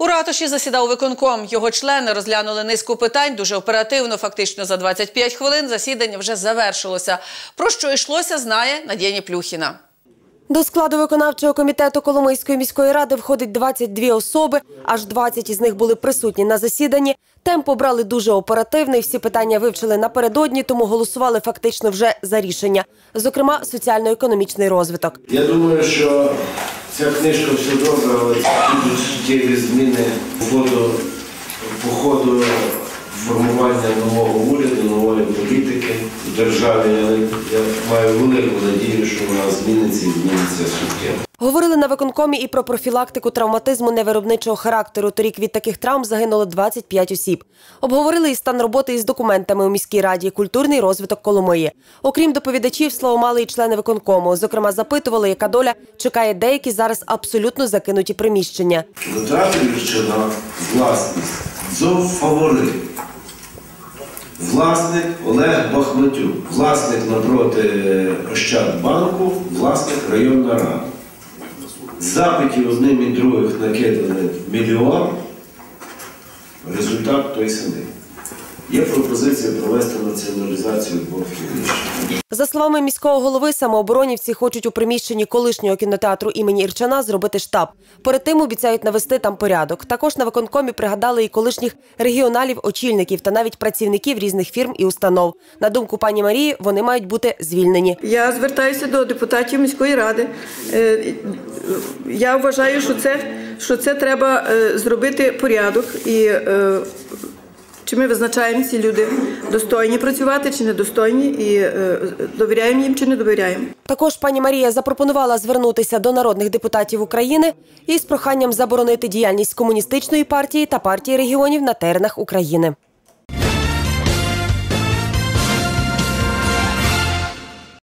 У ратуші засідав виконком. Його члени розглянули низку питань дуже оперативно. Фактично за 25 хвилин засідання вже завершилося. Про що йшлося, знає Надія Плюхіна. До складу виконавчого комітету Коломийської міської ради входить 22 особи, аж 20 із них були присутні на засіданні. Темп обрали дуже оперативний, всі питання вивчили напередодні, тому голосували фактично вже за рішення, зокрема соціально-економічний розвиток. Я думаю, що ця книжка все добре, але будуть суттєві зміни по ходу, по ходу формування нового уряду, нової політики в державі. Я, я маю велику надію, що вона зміниться і зміниться суттєво. Говорили на виконкомі і про профілактику травматизму невиробничого характеру. Торік від таких травм загинуло 25 осіб. Обговорили і стан роботи із документами у міській раді, культурний розвиток Коломиї. Окрім доповідачів, слово мали і члени виконкому. Зокрема, запитували, яка доля чекає деякі зараз абсолютно закинуті приміщення. Затратівщина власність дзов фаворит. Власник Олег Бахматюк, власник напроти Ощадбанку, власник районна рада. Запитів одним і других накидали мільйон, результат той самий. Є пропозиція провести націоналізацію двох приміщень. За словами міського голови, самооборонівці хочуть у приміщенні колишнього кінотеатру імені Ірчана зробити штаб. Перед тим обіцяють навести там порядок. Також на виконкомі пригадали і колишніх регіоналів, очільників та навіть працівників різних фірм і установ. На думку пані Марії, вони мають бути звільнені. Я звертаюся до депутатів міської ради. Е, Я вважаю, що це, що це треба е, зробити порядок і. Чи ми визначаємо ці люди достойні працювати чи недостойні, і е, довіряємо їм чи не довіряємо. Також пані Марія запропонувала звернутися до народних депутатів України із проханням заборонити діяльність комуністичної партії та партії регіонів на теренах України.